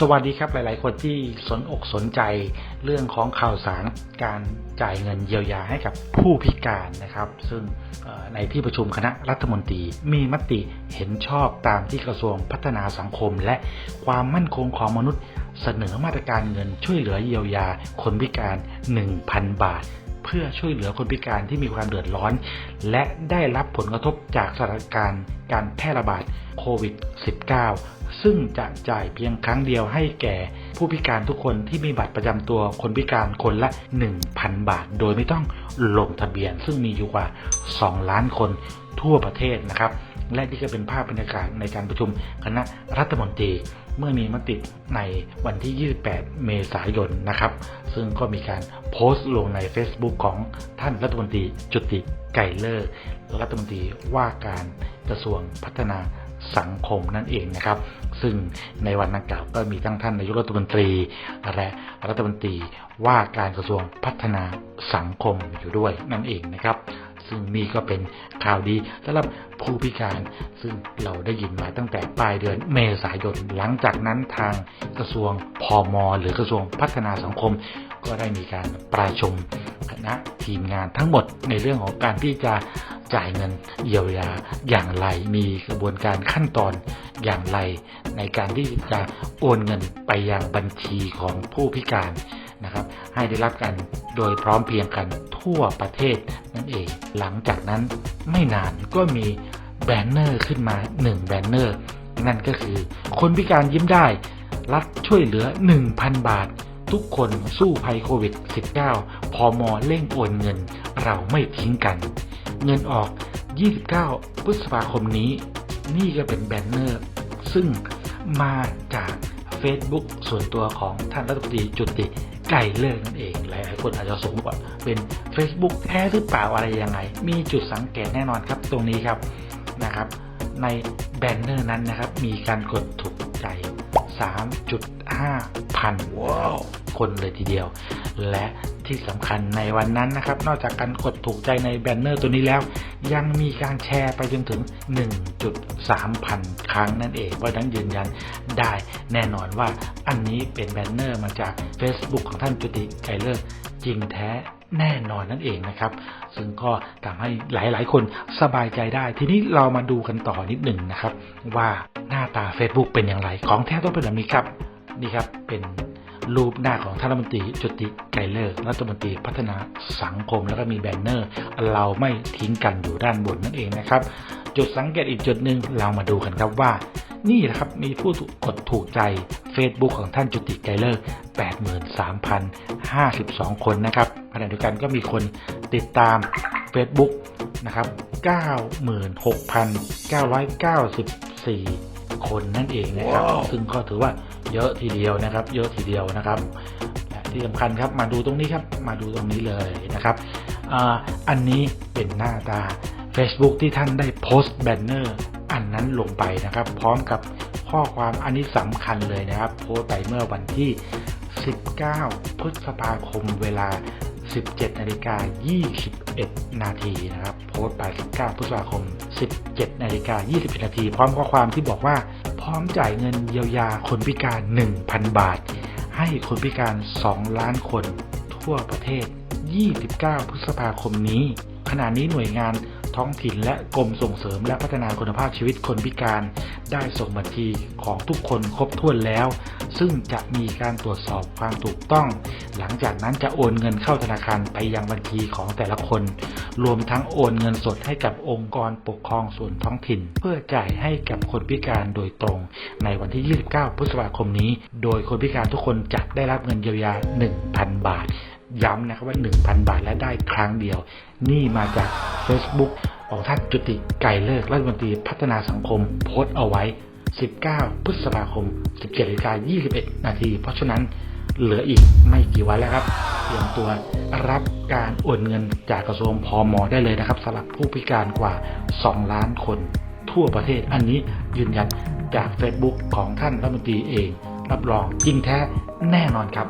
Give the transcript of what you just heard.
สวัสดีครับหลาย ๆ คนที่สนอกสนใจเรื่องของข่าวสารการจ่ายเงินเยียวยาให้กับผู้พิการนะครับ ซึ่งในที่ประชุมคณะรัฐมนตรี มีมติเห็นชอบตามที่กระทรวงพัฒนาสังคม และความมั่นคงของมนุษย์ เสนอมาตรการเงินช่วยเหลือเยียวยาคนพิการ 1,000 บาท เพื่อช่วยเหลือคนพิการที่มีความเดือดร้อน และได้รับผลกระทบจากสถานการณ์การแพร่ระบาดโควิด -19 ซึ่งจะจ่ายเพียงครั้งเดียวให้แก่ผู้พิการทุกคนที่มีบัตรประจำตัวคนพิการคนละ 1,000 บาท โดยไม่ต้องลงทะเบียน ซึ่งมีอยู่กว่า 2 ล้านคนทั่วประเทศนะครับ และนี่ก็เป็นภาพบรรยากาศในการประชุมคณะรัฐมนตรี เมื่อมีมติในวันที่ 28 เมษายนนะครับ ซึ่งก็มีการโพสต์ลงใน Facebook ของท่านรัฐมนตรีจุติไก่เลิกรัฐมนตรีว่าการกระทรวงพัฒนาสังคมนั่นเองนะครับ ซึ่งในวันดังกล่าวก็มีทั้งท่านนายกรัฐมนตรี และรัฐมนตรีว่าการกระทรวงพัฒนาสังคมอยู่ด้วยนั่นเองนะครับ ซึ่งนี่ก็เป็นข่าวดีสำหรับผู้พิการซึ่งเราได้ยินมาตั้งแต่ปลายเดือนเมษายนหลังจากนั้นทางกระทรวงพอมหรือกระทรวงพัฒนาสังคม ก็ได้มีการประชุมคณะทีมงานทั้งหมดในเรื่องของการที่จะจ่ายเงินเยียวยาอย่างไรมีกระบวนการขั้นตอนอย่างไร ในการที่จะโอนเงินไปยังบัญชีของผู้พิการ นะครับ ให้ได้รับกันโดยพร้อมเพียงกันทั่วประเทศนั่นเอง หลังจากนั้นไม่นานก็มีแบนเนอร์ขึ้นมา1แบนเนอร์นั่นก็คือคนพิการยิ้มได้ รัฐช่วยเหลือ 1,000 บาท ทุกคนสู้ภัยโควิด -19 พอมอเร่งโอนเงิน เราไม่ทิ้งกัน เงินออก 29 พฤษภาคมนี้ นี่ก็เป็นแบนเนอร์ ซึ่งมาจาก Facebook ส่วนตัวของท่านรัฐมนตรีจุติ ไก่เลิกนั่นเองหลายๆคนอาจจะสงสัยว่าเป็น Facebook แท้หรือเปล่าอะไรยังไง มีจุดสังเกตแน่นอนครับตรงนี้ครับนะครับในแบนเนอร์นั้นนะครับ มีการกดถูกใจ 3.5 พันว้าวคนเลยทีเดียว และ ที่สำคัญในวันนั้นนะครับ นอกจากการกดถูกใจในแบนเนอร์ตัวนี้แล้ว ยังมีการแชร์ไปจนถึง 1.3 พันครั้งนั่นเองเพราะนั้นยืนยันได้แน่นอนว่าอันนี้เป็นแบนเนอร์มาจาก Facebook ของท่านจุติไกเลิกจริงแท้แน่นอนนั่นเองนะครับ ซึ่งก็ทำให้หลายๆ คนสบายใจได้ ทีนี้เรามาดูกันต่อนิดหนึ่งนะครับ ว่าหน้าตา Facebook เป็นอย่างไร ของแท้ต้องเป็นแบบนี้ครับ นี่ครับเป็น รูปหน้าของท่านรัฐมนตรีจุติไกรเลิกษ์รัฐมนตรีพัฒนาสังคม แล้วก็มีแบนเนอร์ เราไม่ทิ้งกันอยู่ด้านบนนั่นเองนะครับ จุดสังเกตอีกจุดหนึ่งเรามาดูกันครับว่า นี่นะครับมีผู้กดถูกใจ Facebook ของท่านจุติไกรเลิกษ์83,052 คนนะครับขณะเดียวกันก็มีคนติดตาม Facebook นะครับ96,994 คนนั่นเองนะครับ ซึ่งก็ถือว่าเยอะทีเดียวนะครับ เยอะทีเดียวนะครับและที่สำคัญครับมาดูตรงนี้ครับมาดูตรงนี้เลยนะครับอ่าอันนี้เป็นหน้าตา Facebook ที่ท่านได้โพสต์แบนเนอร์อันนั้นลงไปนะครับ พร้อมกับข้อความอันนี้สำคัญเลยนะครับ โพสต์ไปเมื่อวันที่ 19 พฤษภาคมเวลา 17นาฬิกา21 นาทีนะครับ โพสต์ไป19พฤษภาคม 17นาฬิกา21นาที พร้อมข้อความที่บอกว่า พร้อมจ่ายเงินเยียวยาคนพิการ 1,000 บาท ให้คนพิการ 2 ล้านคนทั่วประเทศ 29 พฤษภาคมนี้ ขณะนี้หน่วยงานท้องถิ่นและกรมส่งเสริมและพัฒนาคุณภาพชีวิตคนพิการ ได้ส่งบัญชีของทุกคนครบถ้วนแล้ว ซึ่งจะมีการตรวจสอบความถูกต้อง หลังจากนั้นจะโอนเงินเข้าธนาคารไปยังบัญชีของแต่ละคน รวมทั้งโอนเงินสดให้กับองค์กรปกครองส่วนท้องถิ่น เพื่อจ่ายให้กับคนพิการโดยตรง ในวันที่ 29 พฤษภาคมนี้ โดยคนพิการทุกคนจะได้รับเงินเยียวยา 1,000 บาท ย้ำนะครับว่า 1,000 บาทและได้ครั้งเดียว นี่มาจาก Facebook ของท่านจุติไก่เลิกรัฐมนตรีพัฒนาสังคมโพสต์เอาไว้ 19 พฤษภาคม 17นาฬิกา21 นาที เพราะฉะนั้นเหลืออีกไม่กี่วันแล้วครับ เตรียมตัวรับการโอนเงินจากกระทรวงพอมอได้เลยนะครับสำหรับผู้พิการกว่า 2 ล้านคนทั่วประเทศอันนี้ยืนยันจาก Facebook ของท่านรัฐมนตรีเอง รับรองจริงแท้แน่นอนครับ